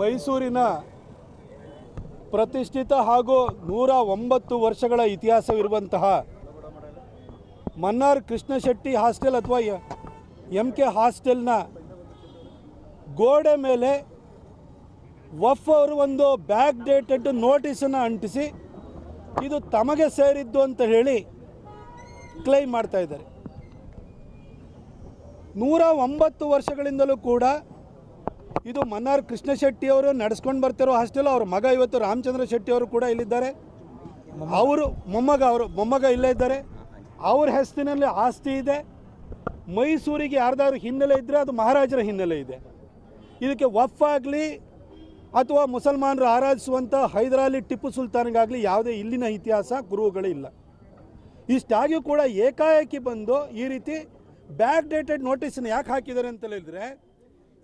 ಮೈಸೂರಿನ ಪ್ರತಿಷ್ಠಿತ ಹಾಗೂ ನೂರ ಒಂಬತ್ತು ವರ್ಷಗಳ ಇತಿಹಾಸವಿರುವಂತಹ ಮನ್ನಾರ್ ಕೃಷ್ಣಶೆಟ್ಟಿ ಹಾಸ್ಟೆಲ್ ಅಥವಾ ಎಂ ಕೆ ಹಾಸ್ಟೆಲ್ನ ಗೋಡೆ ಮೇಲೆ ವಫ್ ಅವರು ಒಂದು ಬ್ಯಾಕ್ ಡೇಟೆಡ್ ನೋಟಿಸನ್ನು ಅಂಟಿಸಿ ಇದು ತಮಗೆ ಸೇರಿದ್ದು ಅಂತ ಹೇಳಿ ಕ್ಲೈಮ್ ಮಾಡ್ತಾ ಇದ್ದಾರೆ. ನೂರ ಒಂಬತ್ತು ವರ್ಷಗಳಿಂದಲೂ ಕೂಡ ಇದು ಮನ್ನಾರ್ ಕೃಷ್ಣ ಶೆಟ್ಟಿ ಅವರು ನಡೆಸ್ಕೊಂಡು ಬರ್ತಿರೋ ಹಾಸ್ಟೆಲ್ ಅವ್ರ ಮಗ ಇವತ್ತು ರಾಮಚಂದ್ರ ಶೆಟ್ಟಿ ಅವರು ಕೂಡ ಇಲ್ಲಿದ್ದಾರೆ. ಅವರು ಮೊಮ್ಮಗ ಅವರು, ಮೊಮ್ಮಗ ಇಲ್ಲೇ ಇದ್ದಾರೆ. ಅವ್ರ ಹೆಸರಿನಲ್ಲಿ ಆಸ್ತಿ ಇದೆ. ಮೈಸೂರಿಗೆ ಯಾರ್ದಾದ್ರು ಹಿನ್ನೆಲೆ ಇದ್ದರೆ ಅದು ಮಹಾರಾಜರ ಹಿನ್ನೆಲೆ ಇದೆ. ಇದಕ್ಕೆ ವಫ್ ಆಗಲಿ ಅಥವಾ ಮುಸಲ್ಮಾನರು ಆರಾಧಿಸುವಂಥ ಹೈದರಾಲಿ ಟಿಪ್ಪು ಸುಲ್ತಾನ್ಗಾಗಲಿ ಯಾವುದೇ ಇಲ್ಲಿನ ಇತಿಹಾಸ ಗುರುಗಳಿಲ್ಲ ಇಷ್ಟಾಗಿಯೂ ಕೂಡ ಏಕಾಏಕಿ ಬಂದು ಈ ರೀತಿ ಬ್ಯಾಕ್ ಡೇಟೆಡ್ ನೋಟಿಸನ್ನು ಯಾಕೆ ಹಾಕಿದ್ದಾರೆ ಅಂತ ಹೇಳಿದ್ರೆ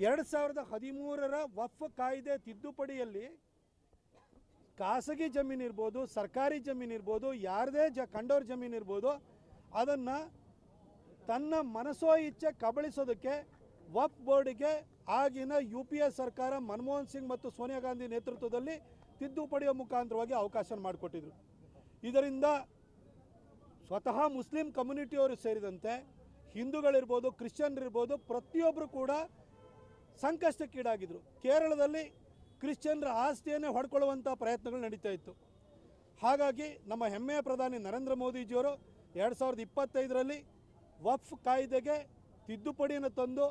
ಎರಡು ಸಾವಿರದ ಹದಿಮೂರರ ವಫ್ ಕಾಯ್ದೆ ತಿದ್ದುಪಡಿಯಲ್ಲಿ ಖಾಸಗಿ ಜಮೀನು ಇರ್ಬೋದು, ಸರ್ಕಾರಿ ಜಮೀನು ಇರ್ಬೋದು, ಯಾರದೇ ಜ ಕಂಡೋರ್ ಜಮೀನು ಇರ್ಬೋದು, ಅದನ್ನು ತನ್ನ ಮನಸೋ ಇಚ್ಛೆ ಕಬಳಿಸೋದಕ್ಕೆ ವಫ್ ಬೋರ್ಡಿಗೆ ಆಗಿನ ಯು ಪಿ ಎ ಸರ್ಕಾರ ಮನಮೋಹನ್ ಸಿಂಗ್ ಮತ್ತು ಸೋನಿಯಾ ಗಾಂಧಿ ನೇತೃತ್ವದಲ್ಲಿ ತಿದ್ದುಪಡಿಯ ಮುಖಾಂತರವಾಗಿ ಅವಕಾಶ ಮಾಡಿಕೊಟ್ಟಿದ್ರು. ಇದರಿಂದ ಸ್ವತಃ ಮುಸ್ಲಿಂ ಕಮ್ಯುನಿಟಿಯವರು ಸೇರಿದಂತೆ ಹಿಂದೂಗಳಿರ್ಬೋದು, ಕ್ರಿಶ್ಚಿಯನ್ರಿರ್ಬೋದು ಪ್ರತಿಯೊಬ್ಬರು ಕೂಡ ಸಂಕಷ್ಟಕ್ಕೀಡಾಗಿದ್ದರು ಕೇರಳದಲ್ಲಿ ಕ್ರಿಶ್ಚಿಯನ್ರ ಆಸ್ತಿಯನ್ನೇ ಹೊಡ್ಕೊಳ್ಳುವಂಥ ಪ್ರಯತ್ನಗಳು ನಡೀತಾ ಇತ್ತು. ಹಾಗಾಗಿ ನಮ್ಮ ಹೆಮ್ಮೆಯ ಪ್ರಧಾನಿ ನರೇಂದ್ರ ಮೋದಿಜಿಯವರು ಎರಡು ಸಾವಿರದ ಇಪ್ಪತ್ತೈದರಲ್ಲಿ ವಫ್ ಕಾಯ್ದೆಗೆ ತಿದ್ದುಪಡಿಯನ್ನು ತಂದು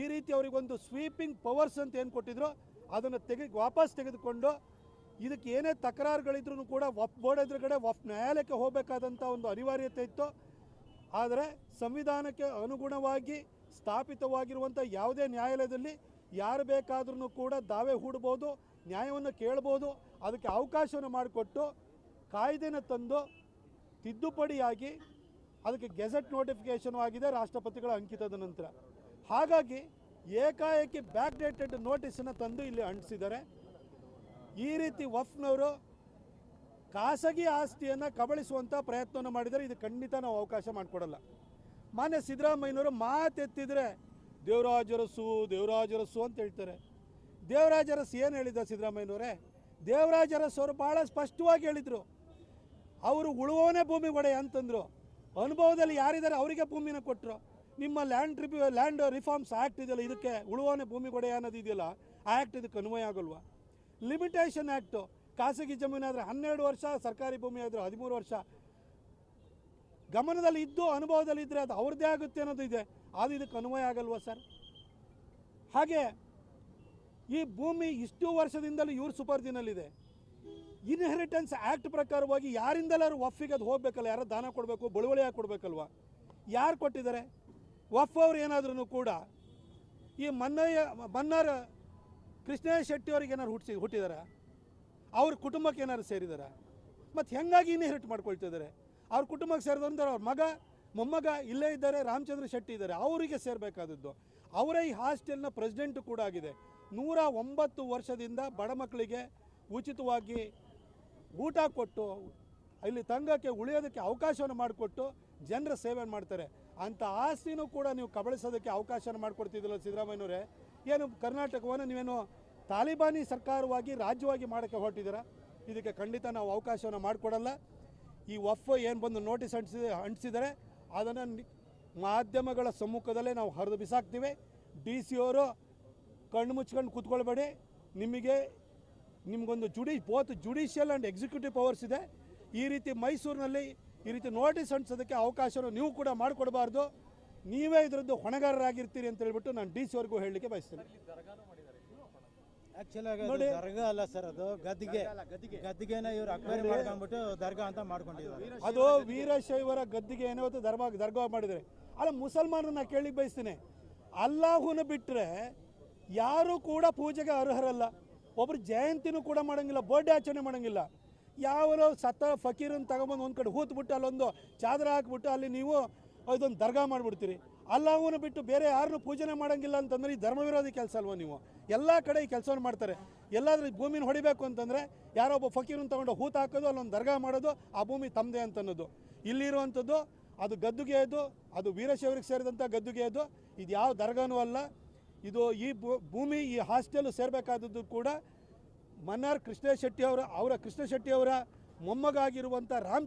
ಈ ರೀತಿ ಅವರಿಗೊಂದು ಸ್ವೀಪಿಂಗ್ ಪವರ್ಸ್ ಅಂತ ಏನು ಕೊಟ್ಟಿದ್ರು, ಅದನ್ನು ತೆಗೆ ವಾಪಸ್ ತೆಗೆದುಕೊಂಡು ಇದಕ್ಕೆ ಏನೇ ತಕರಾರುಗಳಿದ್ರೂ ಕೂಡ ವಫ್ ಬೋರ್ಡ್ ಎದುರುಗಡೆ ವಫ್ ನ್ಯಾಯಾಲಯಕ್ಕೆ ಹೋಗಬೇಕಾದಂಥ ಒಂದು ಅನಿವಾರ್ಯತೆ ಇತ್ತು. ಆದರೆ ಸಂವಿಧಾನಕ್ಕೆ ಅನುಗುಣವಾಗಿ ಸ್ಥಾಪಿತವಾಗಿರುವಂಥ ಯಾವುದೇ ನ್ಯಾಯಾಲಯದಲ್ಲಿ ಯಾರು ಬೇಕಾದ್ರೂ ಕೂಡ ದಾವೆ ಹೂಡ್ಬೋದು, ನ್ಯಾಯವನ್ನು ಕೇಳ್ಬೋದು, ಅದಕ್ಕೆ ಅವಕಾಶವನ್ನು ಮಾಡಿಕೊಟ್ಟು ಕಾಯ್ದೆನ ತಂದು ತಿದ್ದುಪಡಿಯಾಗಿ ಅದಕ್ಕೆ ಗೆಜೆಟ್ ನೋಟಿಫಿಕೇಶನ್ ಆಗಿದೆ ರಾಷ್ಟ್ರಪತಿಗಳ ಅಂಕಿತದ ನಂತರ. ಹಾಗಾಗಿ ಏಕಾಏಕಿ ಬ್ಯಾಕ್ ಡೇಟೆಡ್ ನೋಟಿಸನ್ನು ತಂದು ಇಲ್ಲಿ ಅಂಟಿಸಿದ್ದಾರೆ. ಈ ರೀತಿ ವಫ್ನವರು ಖಾಸಗಿ ಆಸ್ತಿಯನ್ನು ಕಬಳಿಸುವಂಥ ಪ್ರಯತ್ನವನ್ನು ಮಾಡಿದರೆ ಇದು ಖಂಡಿತ ನಾವು ಅವಕಾಶ ಮಾಡಿಕೊಡಲ್ಲ. ಮಾನ್ಯ ಸಿದ್ದರಾಮಯ್ಯನವರು ಮಾತೆತ್ತಿದ್ರೆ ದೇವರಾಜರಸು ದೇವರಾಜರಸು ಅಂತ ಹೇಳ್ತಾರೆ. ದೇವರಾಜರಸ್ ಏನು ಹೇಳಿದ ಸಿದ್ದರಾಮಯ್ಯನವರೇ? ದೇವರಾಜರಸ್ ಅವರು ಭಾಳ ಸ್ಪಷ್ಟವಾಗಿ ಹೇಳಿದರು. ಅವರು ಉಳುವವನೇ ಭೂಮಿ ಒಡೆಯ ಅಂತಂದರು. ಅನುಭವದಲ್ಲಿ ಯಾರಿದ್ದಾರೆ ಅವರಿಗೆ ಭೂಮಿನ ಕೊಟ್ಟರು ನಿಮ್ಮ ಲ್ಯಾಂಡ್ ರಿಪಿ, ಲ್ಯಾಂಡ್ ರಿಫಾರ್ಮ್ಸ್ ಆ್ಯಕ್ಟ್ ಇದೆಯಲ್ಲ, ಇದಕ್ಕೆ ಉಳುವವನೇ ಭೂಮಿ ಒಡೆಯ ಅನ್ನೋದು ಇದೆಯಲ್ಲ ಆ ಆ್ಯಕ್ಟ್ ಇದಕ್ಕೆ ಅನ್ವಯ ಆಗಲ್ವಾ? ಲಿಮಿಟೇಷನ್ ಆ್ಯಕ್ಟು ಖಾಸಗಿ ಜಮೀನಾದರೆ ಹನ್ನೆರಡು ವರ್ಷ, ಸರ್ಕಾರಿ ಭೂಮಿ ಆದರೆ ಹದಿಮೂರು ವರ್ಷ. ಗಮನದಲ್ಲಿ ಇದ್ದು ಅನುಭವದಲ್ಲಿ ಇದ್ದರೆ ಅದು ಅವ್ರದ್ದೇ ಆಗುತ್ತೆ ಅನ್ನೋದು ಇದೆ. ಅದು ಇದಕ್ಕೆ ಅನ್ವಯ ಆಗಲ್ವಾ ಸರ್? ಹಾಗೆ ಈ ಭೂಮಿ ಇಷ್ಟು ವರ್ಷದಿಂದಲೂ ಇವ್ರ ಸುಪರ್ದಿನಲ್ಲಿದೆ. ಇನ್ಹೆರಿಟೆನ್ಸ್ ಆ್ಯಕ್ಟ್ ಪ್ರಕಾರವಾಗಿ ಯಾರಿಂದಲಾರು ವಫಿಗೆ ಅದು ಹೋಗ್ಬೇಕಲ್ಲ, ಯಾರೋ ದಾನ ಕೊಡಬೇಕು ಬಳುವಳಿಯಾಗಿ ಕೊಡಬೇಕಲ್ವ ಯಾರು ಕೊಟ್ಟಿದ್ದಾರೆ? ವಫ್ ಅವ್ರು ಏನಾದ್ರೂ ಕೂಡ ಈ ಮನ್ನಯ್ಯ, ಮನ್ನಾರ ಕೃಷ್ಣಯ್ಯ ಶೆಟ್ಟಿ ಅವ್ರಿಗೆ ಏನಾರು ಹುಟ್ಟಿಸಿ ಹುಟ್ಟಿದಾರ? ಅವ್ರ ಕುಟುಂಬಕ್ಕೆ ಏನಾದ್ರು ಸೇರಿದಾರ? ಮತ್ತು ಹೆಂಗಾಗಿ ಇನ್ಹೆರಿಟ್ ಮಾಡ್ಕೊಳ್ತಿದ್ದಾರೆ ಅವ್ರ ಕುಟುಂಬಕ್ಕೆ ಸೇರಿದಂದ್ರೆ ಅವ್ರ ಮಗ, ಮೊಮ್ಮಗ ಇಲ್ಲೇ ಇದ್ದಾರೆ, ರಾಮಚಂದ್ರ ಶೆಟ್ಟಿ ಇದ್ದಾರೆ, ಅವರಿಗೆ ಸೇರಬೇಕಾದದ್ದು. ಅವರೇ ಈ ಹಾಸ್ಟೆಲ್ನ ಪ್ರೆಸಿಡೆಂಟು ಕೂಡ ಆಗಿದೆ. ನೂರ ಒಂಬತ್ತು ವರ್ಷದಿಂದ ಬಡ ಮಕ್ಕಳಿಗೆ ಉಚಿತವಾಗಿ ಊಟ ಕೊಟ್ಟು, ಇಲ್ಲಿ ತಂಗಕ್ಕೆ ಉಳಿಯೋದಕ್ಕೆ ಅವಕಾಶವನ್ನು ಮಾಡಿಕೊಟ್ಟು ಜನರ ಸೇವೆ ಮಾಡ್ತಾರೆ. ಅಂಥ ಆಸ್ತಿನೂ ಕೂಡ ನೀವು ಕಬಳಿಸೋದಕ್ಕೆ ಅವಕಾಶನ ಮಾಡಿಕೊಡ್ತಿದ್ದಿಲ್ಲ ಸಿದ್ದರಾಮಯ್ಯನವರೇ. ಏನು ಕರ್ನಾಟಕವನ್ನು ನೀವೇನು ತಾಲಿಬಾನಿ ಸರ್ಕಾರವಾಗಿ ರಾಜ್ಯವಾಗಿ ಮಾಡೋಕ್ಕೆ ಹೊರಟಿದ್ದೀರಾ? ಇದಕ್ಕೆ ಖಂಡಿತ ನಾವು ಅವಕಾಶವನ್ನು ಮಾಡಿಕೊಡಲ್ಲ. ಈ ವಫ್ ಏನು ಬಂದು ನೋಟಿಸ್ ಅಂಟಿಸಿ, ಅಂಟಿಸಿದರೆ ಅದನ್ನು ಮಾಧ್ಯಮಗಳ ಸಮ್ಮುಖದಲ್ಲೇ ನಾವು ಹರಿದು ಬಿಸಾಕ್ತೀವಿ. ಡಿ ಸಿ ಅವರು ಕಣ್ಣು ಮುಚ್ಕೊಂಡು ಕೂತ್ಕೊಳ್ಬೇಡಿ. ನಿಮಗೆ, ನಿಮಗೊಂದು ಜುಡಿ both judicial and executive powers ಇದೆ. ಈ ರೀತಿ ಮೈಸೂರಿನಲ್ಲಿ ಈ ರೀತಿ ನೋಟಿಸ್ ಅಂಟಿಸೋದಕ್ಕೆ ಅವಕಾಶವನ್ನು ನೀವು ಕೂಡ ಮಾಡಿಕೊಡಬಾರ್ದು. ನೀವೇ ಇದರದ್ದು ಹೊಣೆಗಾರರಾಗಿರ್ತೀರಿ ಅಂತ ಹೇಳ್ಬಿಟ್ಟು ನಾನು ಡಿ ಸಿ ಅವ್ರಿಗೂ ಹೇಳಲಿಕ್ಕೆ ಬಯಸ್ತೇನೆ. ದರ್ಗಾ ಅಲ್ಲ ಸರ್ ಅದು. ಗದ್ದಿಗೆ. ಗದ್ದಿಗೆನ ಇವ್ರು ಅಕ್ವೈರಿ ಮಾಡ್ಕೊಂಡ್ಬಿಟ್ಟು ದರ್ಗಾ ಅಂತ ಮಾಡ್ಕೊಂಡಿದ್ದಾರೆ. ಅದು ವೀರಶೈವರ ಗದ್ದಿಗೆ ಏನೋ ದರ್ಬಾ ದರ್ಗಾ ಮಾಡಿದರೆ. ಅಲ್ಲ ಮುಸಲ್ಮಾನರನ್ನ ಕೇಳಿ ಬಯಸ್ತೇನೆ. ಅಲ್ಲಾಹುನ ಬಿಟ್ಟರೆ ಯಾರು ಕೂಡ ಪೂಜೆಗೆ ಅರ್ಹರಲ್ಲ. ಒಬ್ರು ಜಯಂತಿನೂ ಕೂಡ ಮಾಡಂಗಿಲ್ಲ ಬರ್ಡೇ ಆಚರಣೆ ಮಾಡಂಗಿಲ್ಲ. ಯಾವರೋ ಸತ್ತ ಫಕೀರನ್ನು ತಗೊಂಬಂದು ಒಂದು ಕಡೆ ಹೂತ್ಬಿಟ್ಟು ಅಲ್ಲೊಂದು ಚಾದರ ಹಾಕ್ಬಿಟ್ಟು ಅಲ್ಲಿ ನೀವು ಇದೊಂದು ದರ್ಗಾ ಮಾಡಿಬಿಡ್ತೀರಿ. ಅಲ್ಲಾಹನ ಬಿಟ್ಟು ಬೇರೆ ಯಾರನ್ನು ಪೂಜನೆ ಮಾಡೋಂಗಿಲ್ಲ ಅಂತಂದ್ರೆ ಈ ಧರ್ಮ ವಿರೋಧಿ ಕೆಲಸ ಅಲ್ವಾ ನೀವು? ಎಲ್ಲ ಕಡೆ ಈ ಕೆಲಸವನ್ನು ಮಾಡ್ತಾರೆ. ಎಲ್ಲಾದ್ರೂ ಭೂಮಿನ ಹೊಡಿಬೇಕು ಅಂತಂದರೆ ಯಾರೋ ಒಬ್ಬ ಫಕೀರ್ ತಗೊಂಡು ಹೂತು ಹಾಕೋದು, ಅಲ್ಲೊಂದು ದರ್ಗಾ ಮಾಡೋದು, ಆ ಭೂಮಿ ತಮ್ಮದೇ ಅಂತ ಅನ್ನೋದು ಇಲ್ಲಿರುವಂಥದ್ದು ಅದು ಗದ್ದುಗೆ ಅದು ವೀರಶೈವರಿಗೆ ಸೇರಿದಂಥ ಗದ್ದುಗೆ ಅದು, ಇದು ಯಾವ ದರ್ಗಾನೂ ಅಲ್ಲ. ಇದು ಈ ಭೂಮಿ ಈ ಹಾಸ್ಟೆಲ್ ಸೇರಬೇಕಾದದ್ದು ಕೂಡ ಮನ್ನಾರ್ ಕೃಷ್ಣ ಶೆಟ್ಟಿ ಅವರ ಅವರ ಕೃಷ್ಣ ಶೆಟ್ಟಿ ಅವರ ಮೊಮ್ಮಗಾಗಿರುವಂಥ ರಾಮ್